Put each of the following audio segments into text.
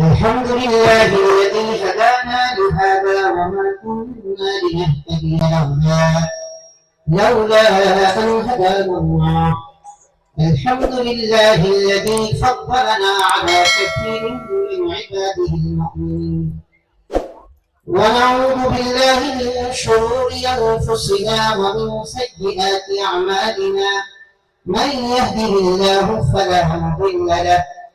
الحمد لله الذي هدانا لهذا وما كنا لنهتدي لولا. لولا أن هدانا الله. الحمد لله الذي فضلنا على كثير من عباده المؤمنين. ونعوذ بالله من شرور أنفسنا ومن سيئات أعمالنا. من يهده الله فلا مضل له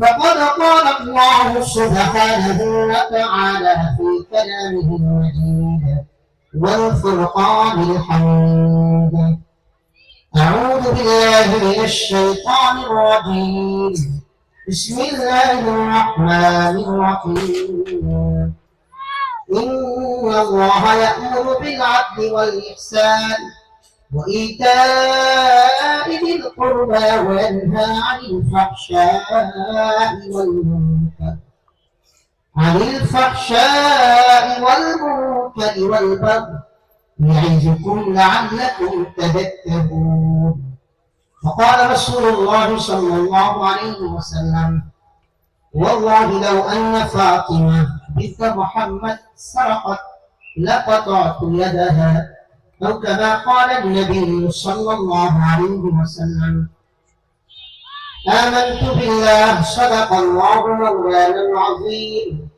فقد قال الله سبحانه وتعالى في كلامه المجيد والفرقان الحميد. أعوذ بالله من الشيطان الرجيم. بسم الله الرحمن الرحيم. إن الله يأمر بالعدل والإحسان. وإيتاء ذي القربى وينهى عن الفحشاء والمنكر عن الفحشاء والمنكر والبغي يعظكم لعلكم تذكرون. فقال رسول الله صلى الله عليه وسلم والله لو أن فاطمة بنت محمد سرقت لقطعت يدها أو كما قال النبي صلى الله عليه وسلم. آمنت بالله صدق الله مولانا العظيم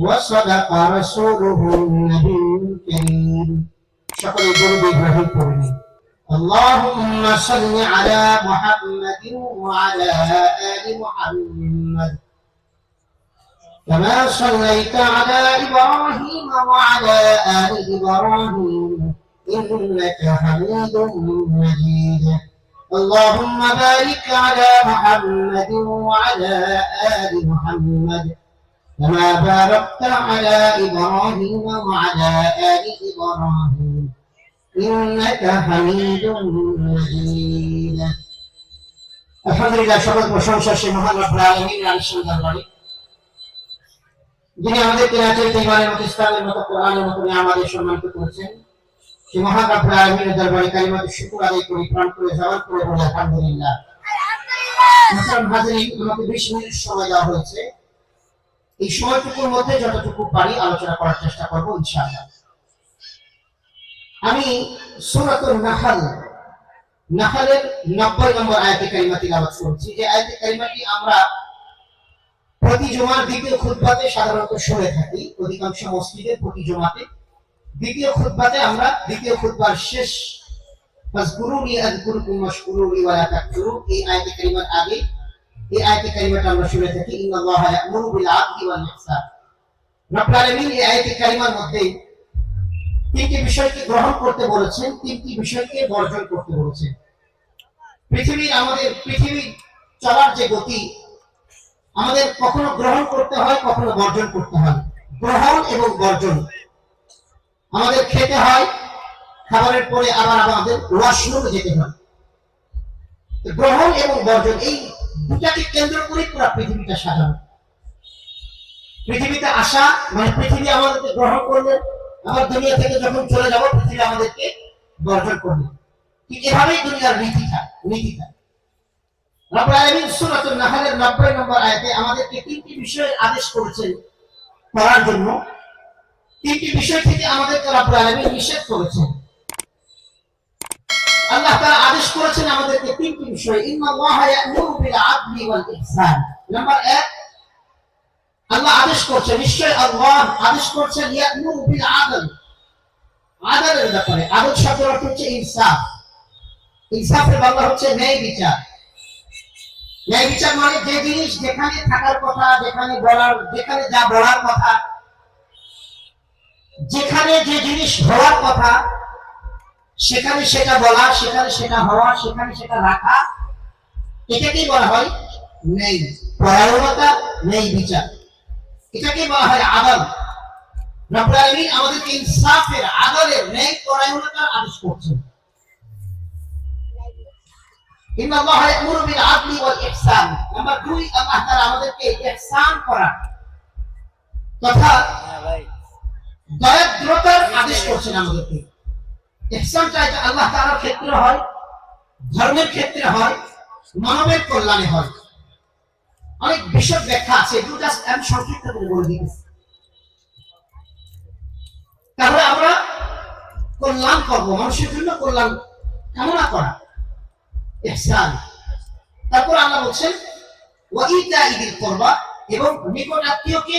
وصدق رسوله النبي الكريم. شكر جنب إبراهيم اللهم صل على محمد وعلى آل محمد. كما صليت على إبراهيم وعلى آل إبراهيم. إنك حميد مجيد اللهم بارك على محمد وعلى آل محمد كما باركت على إبراهيم وعلى آل إبراهيم إنك حميد مجيد الحمد لله সকল প্রশংসা সে মহান রব্বুল আলামিন আল্লাহ দরবারে যিনি আমাদেরকে রাতের ইমানের মতো ইসলামের মতো কোরআনের মতো আমাদের সম্মানিত করেছেন সে দরবারে শুকর আদায় প্রাণ করে বলে, আলহামদুলিল্লাহ। আমাকে 20 মিনিট সময় দেওয়া হয়েছে। এই সময়টুকুর মধ্যে যতটুকু পারি আলোচনা করার চেষ্টা করব, ইনশাআল্লাহ। আমি সূরাতুন নাহল নাহলের 90 নম্বর আয়াতে তিলাওয়াত করছি। যে আয়াতে কারিমাটি আমরা প্রতি জুমার দ্বিতীয় খুতবাতে সাধারণত শুনে থাকি। অধিকাংশ মসজিদে প্রতি জুমাতে দ্বিতীয় খুতবাতে আমরা দ্বিতীয় খুতবার শেষ। ফাজকুরুনি আযকুরুকুম ওয়াশকুরুনি ওয়া লা এই আয়াতে কারিমার আগে, এই আয়াতে কারিমাটা আমরা শুনে থাকি ইয়া'মুরু বিল আদলি ওয়াল ইহসান রব্বুল আলামিন এই আয়াতে কারিমার মধ্যে তিনটি বিষয়কে গ্রহণ করতে বলেছেন, তিনটি বিষয়কে বর্জন করতে বলেছেন। পৃথিবীর আমাদের পৃথিবীর চলার যে গতি, আমাদের কখনো গ্রহণ করতে হয়, কখনো বর্জন করতে হয়। গ্রহণ এবং বর্জন। আমাদের খেতে হয়, খাবারের পরে আবার আমাদের ওয়াশরুমে যেতে হয়। গ্রহণ এবং বর্জন, এই দুটাকে কেন্দ্র করে পুরো পৃথিবীটা সাজানো। পৃথিবীতে আসা মানে পৃথিবী আমাদেরকে গ্রহণ করবে আমার দুনিয়া থেকে যখন চলে যাব, পৃথিবী আমাদেরকে বর্জন করবে। ঠিক এভাবেই দুনিয়ার আলামিন সূরাতুন নাহলের 90 নম্বর আয়াতে আমাদেরকে তিনটি বিষয়ের আদেশ করেছেন করার জন্য। তিনটি বিষয় থেকে আমাদেরকে রব্বুল আলামিন নিষেধ করেছেন। আল্লাহ তাআলা আদেশ করেছেন আমাদেরকে তিনটি বিষয়। ওয়াল ইহসান। নাম্বার 1 আল্লাহ আদেশ করছেন নিশ্চয় আল্লাহ আদেশ বিল ব্যাপারে অর্থ হচ্ছে ইনসাফ। ইনসাফের বাংলা হচ্ছে ন্যায় বিচার। ন্যায় বিচার মানে যে জিনিস যেখানে থাকার কথা, যেখানে বলার, যেখানে যা বলার কথা যেখানে যে জিনিস হওয়ার কথা, সেখানে সেটা বলা, সেখানে সেটা হওয়া, সেখানে সেটা রাখা, এটাকেই বলা হয় নেই পরায়ণতা নেই বিচার। এটাকে বলা হয় আদল। আমাদেরকে ইনসাফের, আদলের ন্যায় পরায়ণতার আদেশ করছেন। ইন্ন আল্লাহ ইয়ামুরু বিল আদলি ওয়াল ইহসান। নাম্বার 2 আল্লাহ তাআলা আমাদেরকে করা। তথা দয়াদ্রতার আদেশ করছেন আমাদেরকে। ইহসান চাইতে আল্লাহ তাআলার ক্ষেত্রে হয়, ধর্মের ক্ষেত্রে হয়, মানবের কল্যাণে হয়। অনেক বিশদ ব্যাখ্যা আছে, এগুলো জাস্ট আমি সংক্ষিপ্ত করে বলে দিতেছি তাহলে আমরা কল্যাণ করব, মানুষের জন্য কল্যাণ কামনা করা। ইহসান। তারপর আল্লাহ বলছেন ওয়াইতা ইদিল করবা, এবং নিকট আত্মীয়কে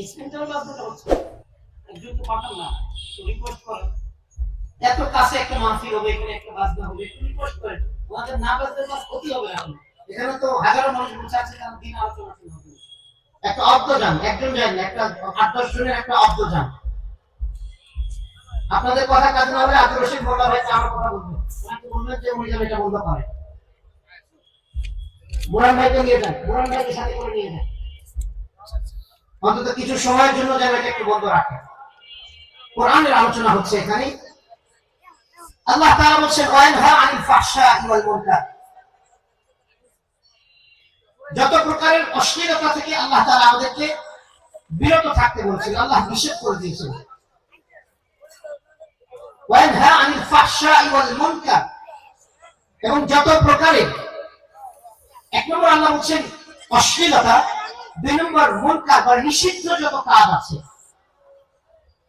এই সেন্টারে এই হচ্ছে। একজন তো পাঠান না রিপোর্ট করেন এত কাছে একটা মাহফিল হবে এখানে একটা বাজনা হবে রিকোয়েস্ট করেন না বাজলে ক্ষতি হবে এখন। এখানে তো হাজারো মানুষ বসে আছে তারা দিন আলোচনা হবে। একটা অব্দ যান একজন যান একটা আট দশ জনের একটা অব্দ যান। আপনাদের কথা কাজ না হলে আব্দুল রশিদ মোল্লা ভাই আমার কথা বলবেন ওনাকে বলবেন যে উনি যেন এটা বলতে পারে। বুরান ভাইকে নিয়ে যান বুরান ভাইকে সাথে করে নিয়ে যান। অন্তত কিছু সময়ের জন্য যেন এটা একটু বন্ধ রাখে কোরআনের আলোচনা হচ্ছে এখানে। আল্লাহ তাআলা বলছেন ওয়ানহা আনিল ফাহশা ওয়াল মুনকার। যত প্রকারের অশ্লীলতা থেকে আল্লাহ তাআলা আমাদেরকে বিরত থাকতে বলছেন, আল্লাহ নিষেধ করে দিয়েছেন। ওয়ানহা আনিল ফাহশা ওয়াল মুনকার। এবং যত প্রকারের, এক নম্বর আল্লাহ বলছেন, অশ্লীলতা দুই নম্বর মুনকার বা নিষিদ্ধ যত কাজ আছে,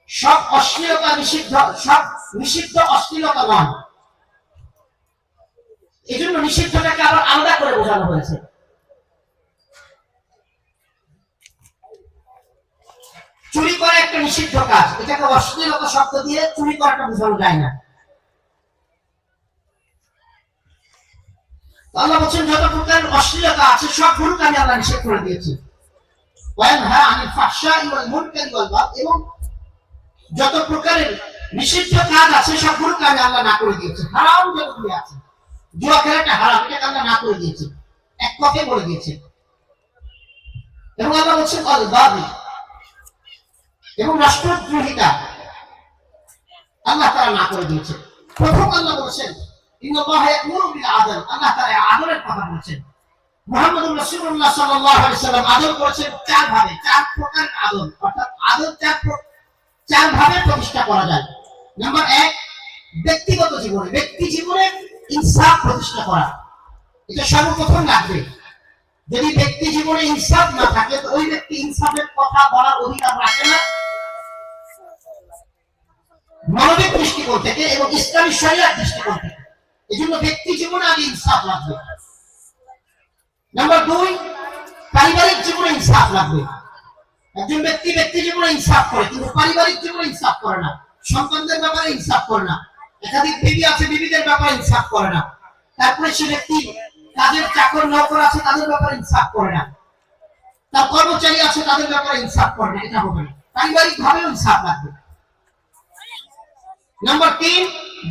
সব অশ্লীলতা নিষিদ্ধ, সব নিষিদ্ধ অশ্লীলতা নয়। এই জন্য নিষিদ্ধটাকে আবার আলাদা করে বোঝানো হয়েছে। চুরি করা একটা নিষিদ্ধ কাজ, এটাকে অশ্লীলতা শব্দ দিয়ে চুরি করাটা বোঝানো যায় না। আল্লাহ বলছেন, যত প্রকার অশ্লীলতা আছে সবগুলোকে আমি আল্লাহ নিষেধ করে দিয়েছি। এবং যত প্রকারের নিষিদ্ধ কাজ আছে, সবগুলোকে আমি আল্লাহ না করে দিয়েছি। হারাম যেগুলি আছে, জুয়া খেলাটা হারাম, এটাকে আল্লাহ না করে এক বলে দিয়েছে। এবং আল্লাহ এবং রাষ্ট্রদ্রোহিতা আল্লাহ তারা না করে দিয়েছে। প্রথম আল্লাহ বলছেন আল্লাহ আদলের কথা বলছেন। মুহাম্মদুর সাল্লাম আদল করেছেন চার ভাবে, চার প্রকার আদল অর্থাৎ আদল চার চার ভাবে প্রতিষ্ঠা করা যায়। নাম্বার এক, ব্যক্তিগত জীবনে, ব্যক্তি জীবনে ইনসাফ প্রতিষ্ঠা করা। এটা সর্বপ্রথম লাগবে। যদি ব্যক্তি জীবনে ইনসাফ না থাকে, তো ওই ব্যক্তি ইনসাফের কথা বলার অধিকার রাখে না। মানবিক দৃষ্টিকোণ থেকে এবং ইসলামী শরিয়ার দৃষ্টিকোণ থেকে। এই জন্য ব্যক্তি জীবনে আগে ইনসাফ লাগবে। নাম্বার দুই, পারিবারিক জীবনে ইনসাফ লাগবে। একজন ব্যক্তি ব্যক্তি জীবনে ইনসাফ করে, কিন্তু পারিবারিক জীবনে ইনসাফ করে না। সন্তানদের ব্যাপারে ইনসাফ করে না। একাধিক বিবি আছে, বিবিদের ব্যাপারে ইনসাফ করে না। তারপরে সে ব্যক্তি তাদের চাকর নকর আছে, তাদের ব্যাপারে ইনসাফ করে না। তার কর্মচারী আছে, তাদের ব্যাপারে ইনসাফ করে না। এটা হবে না। পারিবারিক ভাবে ইনসাফ লাগবে। নাম্বার তিন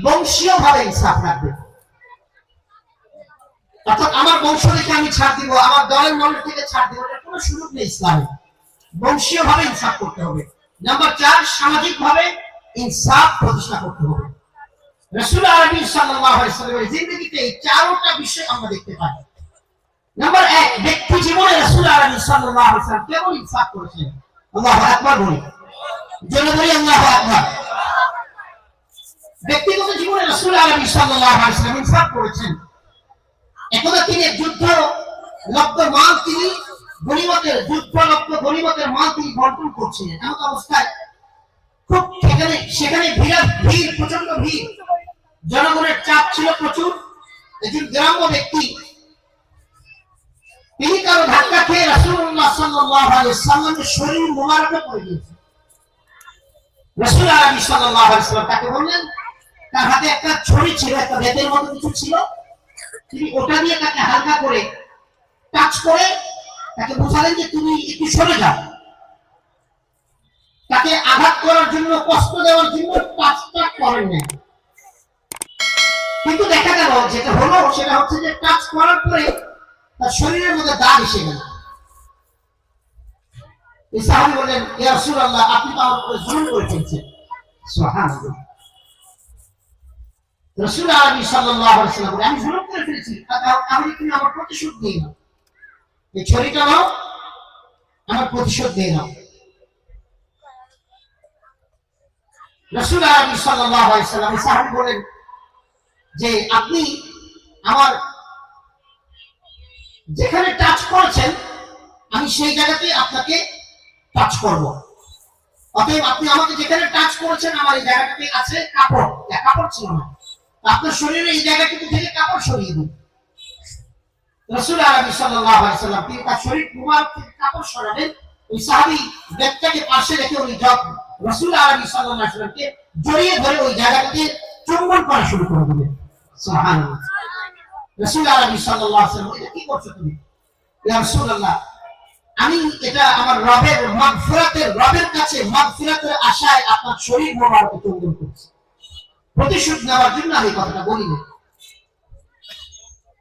বংশীয় ভাবে ইনসাফ লাগবে। অর্থাৎ আমার বংশ দেখে আমি ছাড় দিব, আমার দলের মানুষ থেকে ছাড় দিব এটা কোনো সুযোগ নেই ইসলামে। বংশীয় ভাবে ইনসাফ করতে হবে। নাম্বার চার সামাজিক ভাবে ইনসাফ প্রতিষ্ঠা করতে হবে। রসুল আলাইহি সাল্লামের জিন্দেগিতে এই চারটা বিষয় আমরা দেখতে পাই। নাম্বার এক, ব্যক্তি জীবনে রসুল আলাইহি সাল্লাম কেমন ইনসাফ করেছেন? আল্লাহু আকবার বলি। জোরে বলি, আল্লাহু আকবার। ব্যক্তিগত জীবনে রসুল আলাইহি সাল্লাম ইনসাফ করেছেন। একদা তিনি যুদ্ধ লব্ধ মাল তিনি গণিমতের যুদ্ধ লব্ধ গণিমতের মাল তিনি বন্টন করছিলেন। এমন অবস্থায় খুব সেখানে সেখানে বিরাট ভিড় প্রচণ্ড ভিড়। জনগণের চাপ ছিল প্রচুর। একজন গ্রাম্য ব্যক্তি, তিনি কারও ধাক্কা খেয়ে রাসূলুল্লাহ সাল্লাল্লাহু আলাইহি সাল্লামের শরীর মোবারকে পড়ে গিয়েছে। রাসূল সাল্লাল্লাহু আলাইহি তাকে বললেন, তার হাতে একটা ছড়ি ছিল, একটা বেতের মতো কিছু ছিল। তিনি ওটা দিয়ে তাকে হালকা করে টাচ করে তাকে বোঝালেন যে তুমি একটু সরে যাও। তাকে আঘাত করার জন্য, কষ্ট দেওয়ার জন্য টাচটা করেন না কিন্তু দেখা গেল, যেটা হলো সেটা হচ্ছে যে টাচ করার পরে তার শরীরের মধ্যে দাগ এসে গেল। এই সাহাবি বললেন, ইয়া রাসূলুল্লাহ, আপনি তো আমার উপরে জুলুম করে ফেলছেন। সুবহানাল্লাহ। আমি আমার প্রতিশোধ নাও। প্রতিশোধ রাসূল বলেন যে, আপনি আমার যেখানে টাচ করেছেন, আমি সেই জায়গাতে আপনাকে টাচ করব। অতএব আপনি আমাকে যেখানে টাচ করেছেন, আমার এই জায়গাটাতে আছে কাপড়। কাপড় ছিল না আপনার শরীরে এই জায়গাটুকু থেকে কাপড় সরিয়ে দিন। রসুল আরবি সাল্লাম তিনি তার শরীর থেকে কাপড় সরাবেন ওই সাহাবী পাশে রেখে রসুল জড়িয়ে ধরে ওই চুম্বন করা শুরু করে দিলেন। সুবহানাল্লাহ। রসুল সাল্লাম এটা কি করছ তুমি? রাসূলুল্লাহ, আমি এটা আমার রবের মাগফিরাতের, রবের কাছে মাগফিরাতের আশায় আপনার শরীর মোবারক চুম্বন করছি। প্রতিশোধ নেওয়ার জন্য আমি কথাটা বলিনি।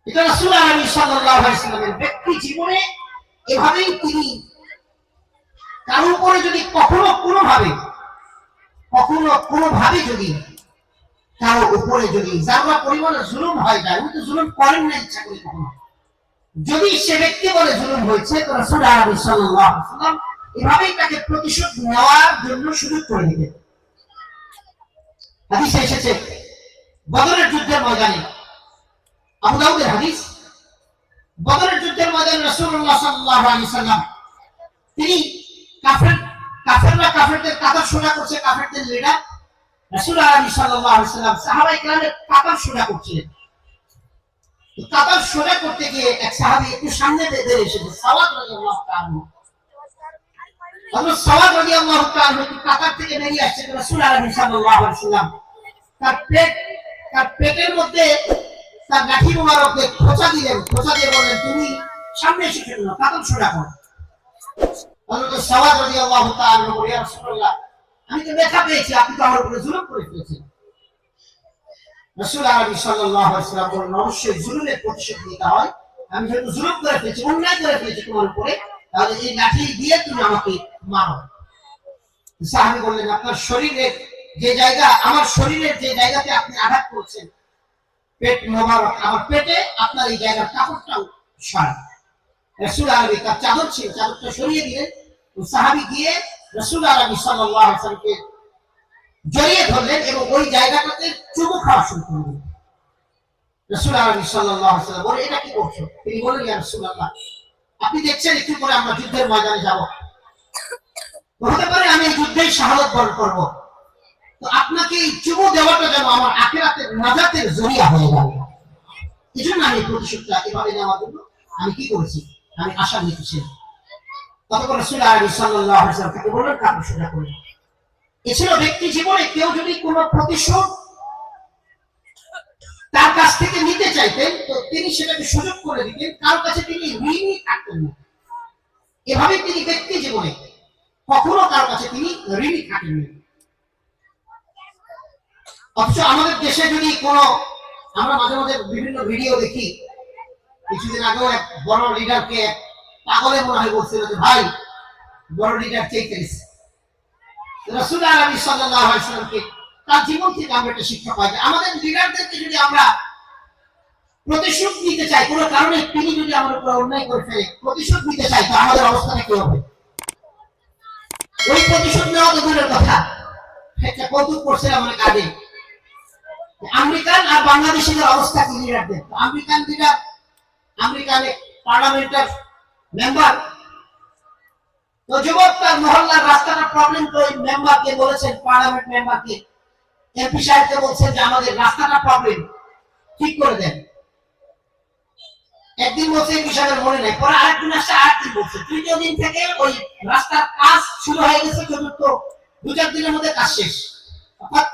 এটা রাসূল আলাইহি সাল্লামের ব্যক্তি জীবনে এভাবেই তিনি কারও উপরে যদি কখনো কোনো ভাবে কখনো কোনো ভাবে যদি কারও উপরে যদি যারা পরিমাণে জুলুম হয় যায় উনি তো জুলুম করেন না ইচ্ছা করে কখনো, যদি সে ব্যক্তি বলে জুলুম হয়েছে, তো রাসূল আলাইহি সাল্লাম এভাবেই তাকে প্রতিশোধ নেওয়ার জন্য সুযোগ করে দিতেন হাদিসে এসেছে। বদরের যুদ্ধের ময়দানে। আবু দাউদের হাদিস। বদরের যুদ্ধের ময়দানে রাসূলুল্লাহ সাল্লাল্লাহু আলাইহি সাল্লাম তিনি কাফের কাফেররা কাফেরদের কাতার সোজা করছে, কাফেরদের লিডার রাসূল আলাইহি সাল্লাল্লাহু আলাইহি সাল্লাম কাতার সোজা করছিলেন। কাতার সোজা করতে গিয়ে এক সাহাবী একটু সামনে বেঁধে এসেছে, সাওয়াদ রাদিয়াল্লাহু তাআলা আমি তো ব্যথা পেয়েছি, আপনি তো আমার উপরে জুলুম করে ফেলেছেন। রাসূল আলাইহি সাল্লাম অবশ্যই জুলুমের প্রতিশোধ নিতে হয়। আমি জুলুম করে ফেলেছি, অন্যায় করে ফেলেছি তোমার উপরে তাহলে এই লাঠি দিয়ে তুমি আমাকে মারো। সাহাবী বললেন, আপনার শরীরের যে জায়গা, আমার শরীরের যে জায়গাতে আপনি আঘাত করছেন, পেট মোবারক, আমার পেটে আপনার এই জায়গার কাপড়টাও সরান। রসুল আরবি তার চাদর ছিল চাদরটা সরিয়ে দিলেন সাহাবি গিয়ে রসুল আরবি সাল্লাল্লাহু আলাইহি জড়িয়ে ধরলেন এবং ওই জায়গাটাতে চুমু খাওয়া শুরু করলেন। রসুল আরবি সাল্লাল্লাহু আলাইহি বলে এটা কি করছ? তিনি বললেন, ইয়া রাসূলুল্লাহ। আপনি দেখছেন একটু পরে আমরা যুদ্ধের ময়দানে যাব। হতে পারে আমি যুদ্ধেই শাহাদত বরণ করব। তো আপনাকে এই চুমু দেওয়াটা যেন আমার আখেরাতের নাজাতের জরিয়া হয়ে যাবে এই জন্য আমি প্রতিশোধটা এভাবে নেওয়ার জন্য আমি কি করেছি? আমি আশা নিতেছি ততক্ষণ রসুল আলী সাল্লাহ তাকে বললেন, কাপড় সোজা করে এছাড়া ব্যক্তি জীবনে কেউ যদি কোনো প্রতিশোধ তার কাছ থেকে নিতে চাইতেন, তো তিনি সেটাকে সুযোগ করে দিতেন। কার কাছে তিনি ঋণই থাকতেন না। এভাবে তিনি ব্যক্তি জীবনে কখনো কার কাছে তিনি ঋণই থাকেননি। অথচ আমাদের দেশে যদি কোনো, আমরা মাঝে মাঝে বিভিন্ন ভিডিও দেখি, কিছুদিন আগেও এক বড় লিডারকে পাগলে মনে হয় বলছিল যে, ভাই, বড় লিডার চেয়ে গেছে রসুল আলমী সাল্লাহ সাল্লামকে তার জীবন থেকে আমরা একটা শিক্ষা পাই আমাদের লিডারদেরকে যদি আমরা প্রতিশোধ নিতে চাই, কোনো কারণে তিনি যদি আমাদের উপর অন্যায় করে ফেলে, প্রতিশোধ নিতে চাই, তো আমাদের অবস্থাটা কি হবে? ওই প্রতিশোধ নেওয়া তো দূরের কথা। একটা কৌতুক করছিলাম অনেক আগে আমেরিকান আর বাংলাদেশের অবস্থা কি লিডারদের আমেরিকান যেটা আমেরিকানে পার্লামেন্টের মেম্বার তো যুবক তার মহল্লার রাস্তাটা প্রবলেম তো ওই মেম্বারকে বলেছেন পার্লামেন্ট মেম্বারকে এমপি সাহেবকে বলছেন যে আমাদের রাস্তাটা প্রবলেম ঠিক করে দেন। একদিন বলছে এই বিষয়ের মনে নেই, পরে আরেকদিন আসছে, আরেকদিন বলছে। তৃতীয় দিন থেকে ওই রাস্তার কাজ শুরু হয়ে গেছে, চতুর্থ। দু চার দিনের মধ্যে কাজ শেষ। অর্থাৎ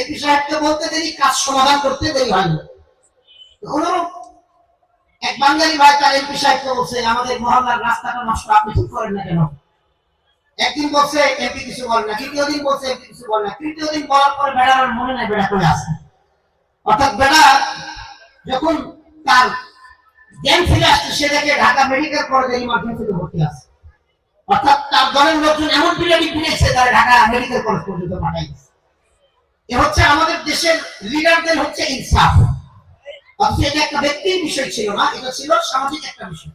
এপি সাহেবকে বলতে দেরি, কাজ সমাধান করতে দেরি হয়নি। এক বাঙালি ভাই তার এমপি সাহেবকে বলছে, আমাদের মহল্লার রাস্তাটা নষ্ট, আপনি ঠিক করেন না কেন? একদিন বলছে, এমপি কিছু বলে না তৃতীয় দিন বলছে, এমপি কিছু বলে না, তৃতীয় দিন বলার পরে বেড়ার মনে নাই, বেড়া করে আসে অর্থাৎ বেড়া যখন তার জ্ঞান ফিরে আসছে, সে দেখে ঢাকা মেডিকেল কলেজে ইমার্জেন্সিতে ভর্তি আছে। অর্থাৎ তার দলের লোকজন এমন পিরিয়ডিক ফিরেছে তারা ঢাকা মেডিকেল কলেজ পর্যন্ত পাঠাই এ হচ্ছে আমাদের দেশের লিডারদের হচ্ছে ইনসাফ। অথচ এটা একটা ব্যক্তির বিষয় ছিল না, এটা ছিল সামাজিক একটা বিষয়।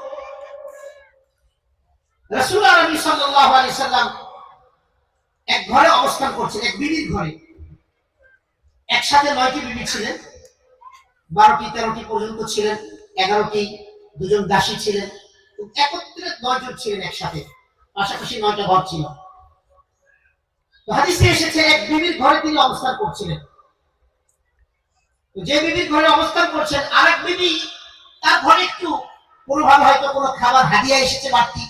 রসুল্লাহ নবী সাল্লাম এক ঘরে অবস্থান করছেন, এক ঘরে। একসাথে নয়টি ছিলেন, বারোটি, তেরোটি পর্যন্ত ছিলেন, এগারোটি, দুজন দাসী ছিলেন একত্রে নয়জন ছিলেন একসাথে। পাশাপাশি নয়টা ঘর ছিল। হাদিসে এসেছে, এক বিবির ঘরে তিনি অবস্থান করছিলেন। যে বিবির ঘরে অবস্থান করছেন, আরেক বিবি তার ঘরে একটু কোনোভাবে হয়তো কোনো খাবার হাদিয়া এসেছে বাড়তি।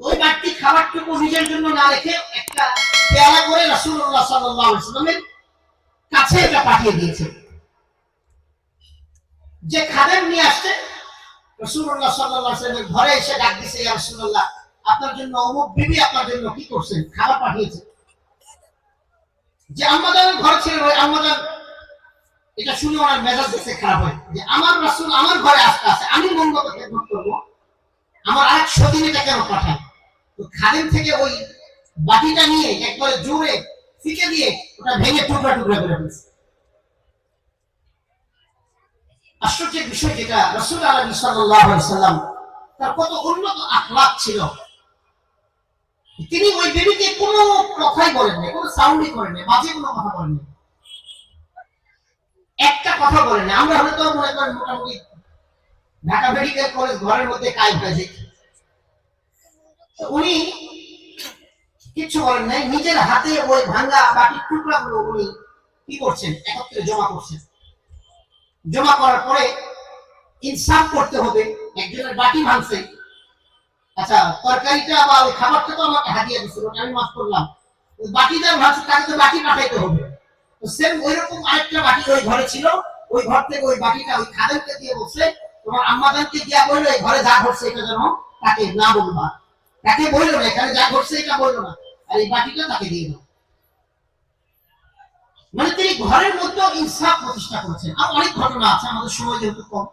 ওই বাড়তি খাবারটুকু নিজের জন্য না রেখে একটা পেয়ালা করে সাল্লামের কাছে এটা পাঠিয়ে দিয়েছে। যে খাদেম নিয়ে আসছে রসুল্লাহ সাল্লাহ সাল্লামের ঘরে এসে ডাক দিছে রসুল্লাহ আপনার জন্য অমুক বিবি আপনার জন্য কি করছেন? খাবার পাঠিয়েছে। যে আম্মাদানের ঘর ছিলেন ওই আম্মাদান এটা শুনে ওনার মেজাজ দেখতে খারাপ হয়। যে আমার রাসূল আমার ঘরে আসতে আছে আমি খেদমত করব, আমার আরেক এটা কেন পাঠায় থেকে ওই বাটিটা নিয়ে জোরে ফিকে দিয়ে ওটা ভেঙে টুকরা টুকরা করে ফেলছে। আশ্চর্যের বিষয় যেটা রসুল আলবী সাল্লাম তার কত উন্নত আখলাক ছিল। তিনি ওই বেবিকে কোনো কথাই বলেন নাই, কোনো সাউন্ডই করেন নাই, বাজে কোনো কথা বলেন নাই। একটা কথা বলেন নাই, আমরা হয়তো মনে করেন মোটামুটি ঢাকা মেডিকেল কলেজ ঘরের মধ্যে কাজ হয়েছে। উনি কিছু বলেন নাই, নিজের হাতে ওই ভাঙ্গা বাটির টুকরাগুলো উনি কি করছেন, একত্রে জমা করছেন। জমা করার পরে ইনসাফ করতে হবে, একজনের বাটি ভাঙছে। আচ্ছা তরকারিটা বা ওই খাবারটা তো আমাকে হাতিয়ে দিছিল ওটা আমি মাফ করলাম। ভাঙছে, তাকে তো বাটি পাঠাইতে হবে। তো সেম ওই রকম আরেকটা বাটি ওই ঘরে ছিল, ওই ঘর থেকে ওই বাটিটা ওই খাদেরকে দিয়ে বলছে, তোমার আম্মাদানকে দিয়া বলল এই ঘরে যা ঘটছে, এটা যেন তাকে না বলবা তাকে বলল না, এখানে যা ঘটছে এটা বলল না। আর এই বাটিটা তাকে দিয়ে দাও মানে তিনি ঘরের মধ্যে ইনসাফ প্রতিষ্ঠা করেছেন। আর অনেক ঘটনা আছে, আমাদের সময় যেহেতু কম।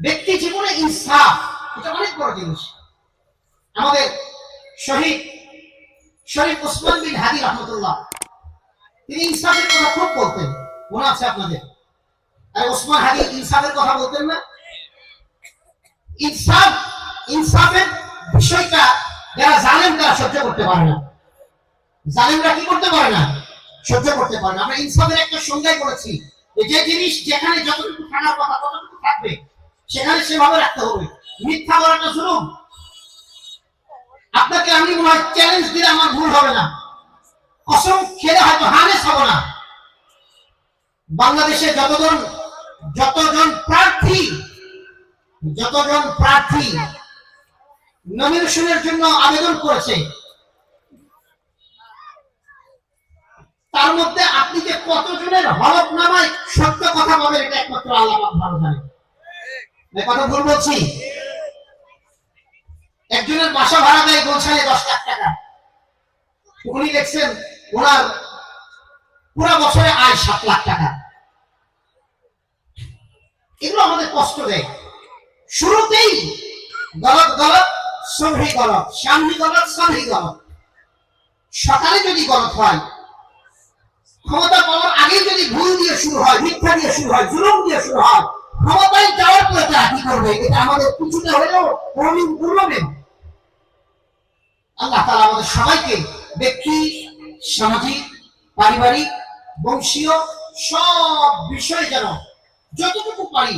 ব্যক্তি জীবনে ইনসাফ, এটা অনেক বড় জিনিস। আমাদের শহীদ শরীফ ওসমান বিন হাদি রহমতুল্লাহ, তিনি ইনসাফের কথা খুব বলতেন। মনে আছে আপনাদের? আর ওসমান হাদি ইনসাফের কথা বলতেন না? ইনসাফ, ইনসাফের বিষয়টা যারা জানেন তারা সহ্য করতে পারে না। জালেমরা কি করতে পারে না? সহ্য করতে পারে না। আমরা ইনসাফের একটা সংজ্ঞায় করেছি যে জিনিস যেখানে যতটুকু থাকার কথা, ততটুকু থাকবে, সেখানে সেভাবে রাখতে হবে। মিথ্যা বলাটা জুলুম। আপনাকে আমি মনে হয় চ্যালেঞ্জ দিলে আমার ভুল হবে না। কসম খেলে হয়তো হানেস হব না। বাংলাদেশে যতজন যতজন প্রার্থী যতজন প্রার্থী নমিনেশনের জন্য আবেদন করেছে, তার মধ্যে আপনি যে কতজনের হলফনামায় সত্য কথা বলবেন এটা একমাত্র আল্লাহ ভালো জানেন। কথা ভুল বলছি? একজনের বাসা ভাড়া দেয় গোলছানে দশ লাখ টাকা। উনি দেখছেন ওনার পুরো বছরে আয় সাত লাখ টাকা। এগুলো আমাদের কষ্ট দেয়। শুরুতেই গলত গলত সহি গলত, সামনি গলত সহি গলত। সকালে যদি গলত হয়, ক্ষমতা পাওয়ার আগে যদি ভুল দিয়ে শুরু হয়, মিথ্যা দিয়ে শুরু হয়, জুলুম দিয়ে শুরু হয়, ক্ষমতায় যাওয়ার পরে তারা কি করবে? এটা আমাদের কিছুটা হলেও মমিন দুর্লভে আল্লাহ তাআলা আমাদের সবাইকে ব্যক্তি, সামাজিক, পারিবারিক, বংশীয় সব বিষয় যেন যতটুকু পারি